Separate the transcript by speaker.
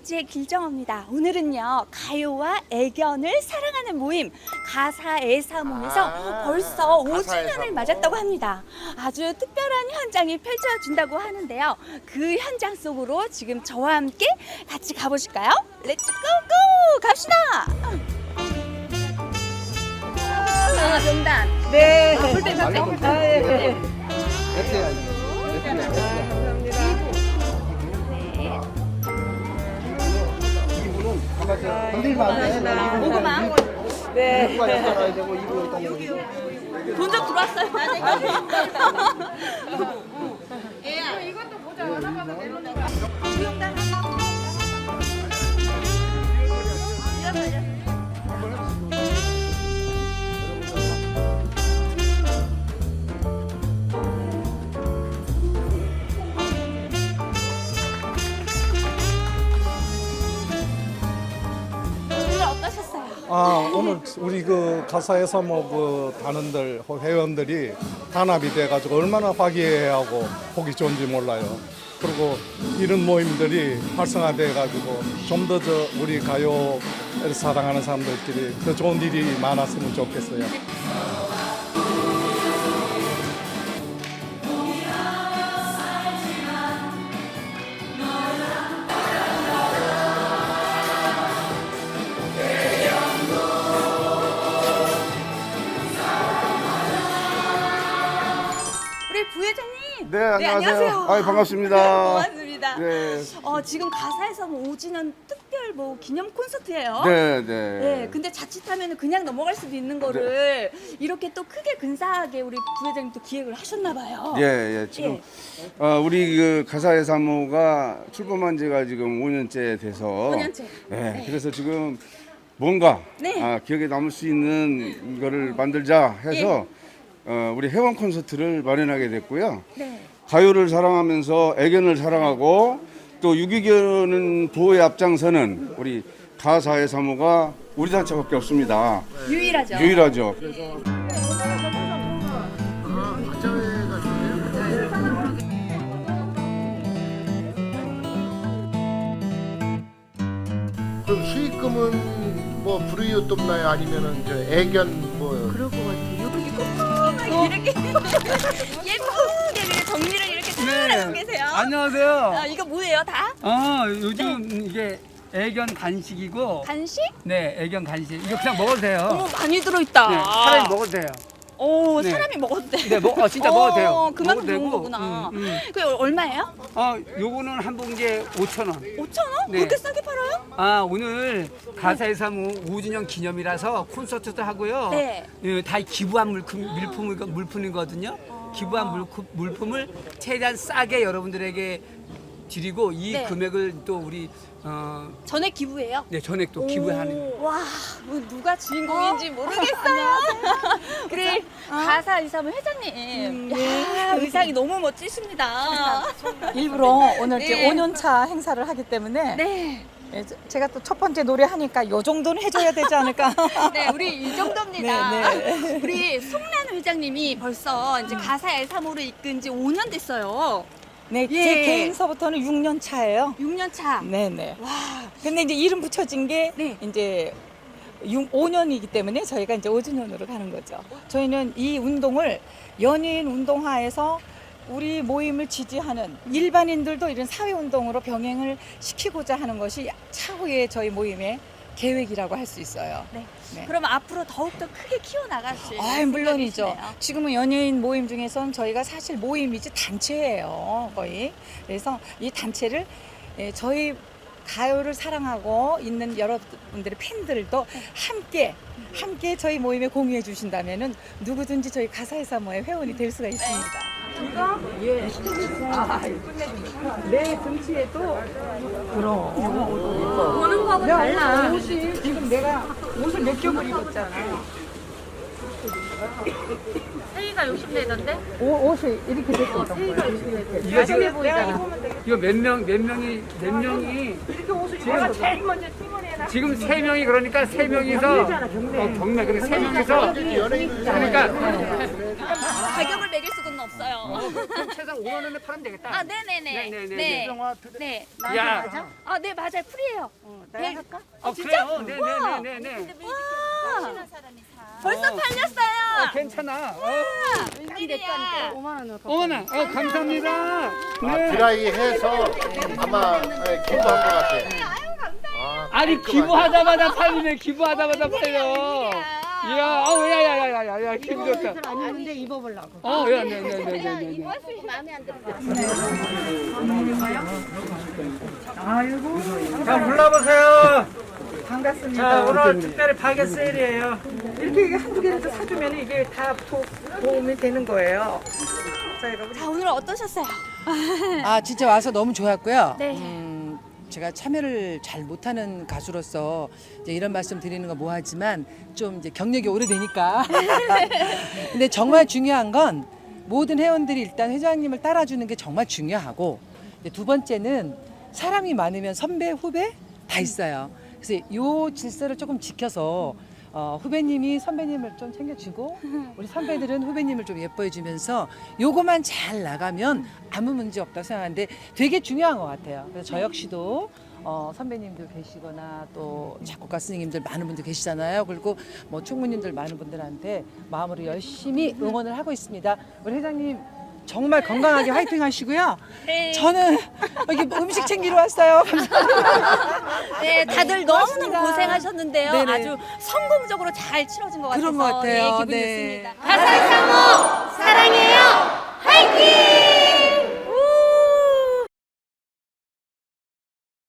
Speaker 1: 배지의 길정입니다. 오늘은요 가요와 애견을 사랑하는 모임 가사 애사모에서
Speaker 2: 아,
Speaker 1: 벌써
Speaker 2: 가사
Speaker 1: 5주년을
Speaker 2: 애사모.
Speaker 1: 맞았다고 합니다. 아주 특별한 현장이 펼쳐진다고 하는데요. 그 현장 속으로 지금 저와 함께 같이 가보실까요? 렛츠 고고 갑시다. 아, 명단.
Speaker 3: 네.
Speaker 1: 볼때
Speaker 3: 아, 예, 예.
Speaker 1: 고구마.
Speaker 3: 네.
Speaker 1: 본적 들어왔어요.
Speaker 4: 아 오늘 우리 그 가사에서 뭐그 단원들 회원들이 단합이 돼가지고 얼마나 화기애애하고 보기 좋은지 몰라요. 그리고 이런 모임들이 활성화돼가지고 좀 더 저 우리 가요를 사랑하는 사람들끼리 더 좋은 일이 많았으면 좋겠어요.
Speaker 2: 네, 안녕하세요.
Speaker 1: 안녕하세요.
Speaker 2: 아이, 반갑습니다.
Speaker 1: 고맙습니다.
Speaker 2: 네.
Speaker 1: 어, 지금 가사에서 뭐 5주년 특별 뭐 기념 콘서트예요.
Speaker 2: 네,
Speaker 1: 네,
Speaker 2: 네.
Speaker 1: 근데 자칫하면 그냥 넘어갈 수도 있는 거를 이렇게 또 크게 근사하게 우리 부회장님 또 기획을 하셨나 봐요.
Speaker 2: 예, 예. 지금 어, 우리 그 가사의 사모가 출범한 지가 지금 5년째 돼서
Speaker 1: 5년째.
Speaker 2: 네, 그래서 지금 뭔가
Speaker 1: 네.
Speaker 2: 아, 기억에 남을 수 있는 이거를 만들자 해서 어, 우리 회원 콘서트를 마련하게 됐고요.
Speaker 1: 네.
Speaker 2: 가요를 사랑하면서 애견을 사랑하고 또 유기견은 보호에 앞장서는 우리 가사의 사모가 우리 단체밖에 없습니다.
Speaker 1: 유일하죠.
Speaker 2: 유일하죠.
Speaker 5: 그럼 수익금은 뭐 불우이웃 돕나요? 아니면은 저 애견 뭐
Speaker 1: 그럴 것 같아요. 이렇게 꼼꼼하게 이렇게 예쁘게 정리를 이렇게 잘하고 계세요.
Speaker 3: 네. 안녕하세요.
Speaker 1: 아, 이거 뭐예요, 다?
Speaker 3: 아, 요즘 이게 애견 간식이고
Speaker 1: 간식?
Speaker 3: 네, 애견 간식. 이거 그냥 먹어도 돼요.
Speaker 1: 어, 많이 들어있다.
Speaker 3: 네, 사람이 먹어도 돼요.
Speaker 1: 오,
Speaker 3: 네.
Speaker 1: 사람이 돼.
Speaker 3: 네, 먹, 어, 진짜 먹어도 돼요.
Speaker 1: 어, 그만큼
Speaker 3: 먹어도
Speaker 1: 좋은
Speaker 3: 되고,
Speaker 1: 거구나.
Speaker 3: 음, 음.
Speaker 1: 그게 얼마예요?
Speaker 3: 아, 요거는 한 봉지에 5,000원.
Speaker 1: 5천 원?
Speaker 3: 네.
Speaker 1: 그렇게 싸게 팔아요?
Speaker 3: 아, 오늘 가사의 사무 5주년 기념이라서 콘서트도 하고요.
Speaker 1: 네.
Speaker 3: 예, 다 기부한 물품, 물품을, 물품이거든요. 기부한 물품, 물품을 최대한 싸게 여러분들에게 드리고 이
Speaker 1: 네.
Speaker 3: 금액을 또 우리 어,
Speaker 1: 전액 기부예요?
Speaker 3: 네, 전액 또 기부하는
Speaker 1: 오, 와, 뭐 누가 주인공인지 모르겠어요. 우리 가사 의사부 회장님. 야, 의상이 너무 멋지십니다.
Speaker 6: 일부러 오늘
Speaker 1: 네.
Speaker 6: 이제 5년차 행사를 하기 때문에
Speaker 1: 네.
Speaker 6: 예, 저- 제가 또 첫 번째 노래 하니까 요 정도는 해줘야 되지 않을까.
Speaker 1: 네, 우리 이 정도입니다.
Speaker 6: 네,
Speaker 1: 우리 송란 회장님이 벌써 이제 가사 엘사모를 이끈 지 5년 됐어요.
Speaker 6: 네,
Speaker 1: 예.
Speaker 6: 제 개인서부터는 6년 차예요.
Speaker 1: 6년 차.
Speaker 6: 네네.
Speaker 1: 와,
Speaker 6: 근데 이제 이름 붙여진 게
Speaker 1: 네.
Speaker 6: 이제 6, 5년이기 때문에 저희가 이제 5주년으로 가는 거죠. 저희는 이 운동을 연예인 운동화에서 우리 모임을 지지하는 일반인들도 이런 사회 운동으로 병행을 시키고자 하는 것이 차후에 저희 모임의 계획이라고 할 수 있어요.
Speaker 1: 네.
Speaker 6: 네.
Speaker 1: 그럼 앞으로 더욱더 크게 키워나가실
Speaker 6: 아, 물론이죠.
Speaker 1: 생각이시네요.
Speaker 6: 지금은 연예인 모임 중에선 저희가 사실 모임이지 단체예요, 거의. 그래서 이 단체를 예, 저희 가요를 사랑하고 있는 여러분들의 팬들도 함께 함께 저희 모임에 공유해 주신다면은 누구든지 저희 가사의 사모의 회원이 될 수가 있습니다.
Speaker 1: 보는 거하고 달라.
Speaker 6: 옷이 지금 내가 옷을 몇 겹을 입었잖아.
Speaker 7: 세이가 욕심내던데?
Speaker 3: 이거 지금 이거 몇 명 몇 명이 몇 명이 지금 지금 세 명이 그러니까 세 명이서 어, 경매 그래 세 명이서 그러니까
Speaker 1: 가격을 매길 수는 없어요.
Speaker 3: 최소 5만 원에 팔면 되겠다.
Speaker 1: 아, 네네네.
Speaker 3: 네네네.
Speaker 1: 네. 네.
Speaker 3: 야,
Speaker 1: 아, 네, 맞아요. 풀이에요. 네.
Speaker 3: 어, 그래요. 네네네네네.
Speaker 1: 와, 벌써
Speaker 3: 어.
Speaker 1: 팔렸어요.
Speaker 3: 괜찮아. 어,
Speaker 1: 웬일이야.
Speaker 3: 어머나, 어, 감사합니다.
Speaker 5: 아,
Speaker 3: 네.
Speaker 5: 드라이 해서 아마 예, 기부한 것 같아요. 아,
Speaker 3: 아니
Speaker 5: 깔끔하게.
Speaker 3: 기부하자마자 팔리네. 기부하자마자 팔려. 이야, 어, 야 야 야 야 야 야, 기분 좋다.
Speaker 7: 아닌데 입어보려고.
Speaker 3: 어, 야, 네, 네, 네, 네, 네.
Speaker 1: 마음에 안 들어.
Speaker 8: 자, 불러보세요. 반갑습니다. 자, 오늘 특별히 파겟 세일이에요. 이렇게 한두 개라도 사주면 이게 다 도, 도움이 되는 거예요. 자, 여러분.
Speaker 1: 자, 오늘 어떠셨어요?
Speaker 9: 아 진짜 와서 너무 좋았고요.
Speaker 1: 네.
Speaker 9: 음, 제가 참여를 잘 못하는 가수로서 이제 이런 말씀 드리는 거 뭐하지만 좀 이제 경력이 오래되니까. 근데 정말 중요한 건 모든 회원들이 일단 회장님을 따라주는 게 정말 중요하고 이제 두 번째는 사람이 많으면 선배 후배 다 있어요. 그래서 요 질서를 조금 지켜서 어, 후배님이 선배님을 좀 챙겨주고 우리 선배들은 후배님을 좀 예뻐해주면서 요거만 잘 나가면 아무 문제 없다고 생각하는데 되게 중요한 것 같아요. 그래서 저 역시도 어, 선배님들 계시거나 또 작곡가 스님들 많은 분들 계시잖아요. 그리고 뭐 총무님들 많은 분들한테 마음으로 열심히 응원을 하고 있습니다. 우리 회장님 정말 건강하게 화이팅 하시고요.
Speaker 1: 네.
Speaker 9: 저는 여기 음식 챙기러 왔어요.
Speaker 1: 네, 다들 너무너무
Speaker 9: 고맙습니다.
Speaker 1: 고생하셨는데요.
Speaker 9: 네네.
Speaker 1: 아주 성공적으로 잘 치러진 것 같아서
Speaker 9: 그런 것 같아요.
Speaker 1: 예, 기분이
Speaker 9: 네.
Speaker 1: 좋습니다. 사모 사랑해요. 화이팅!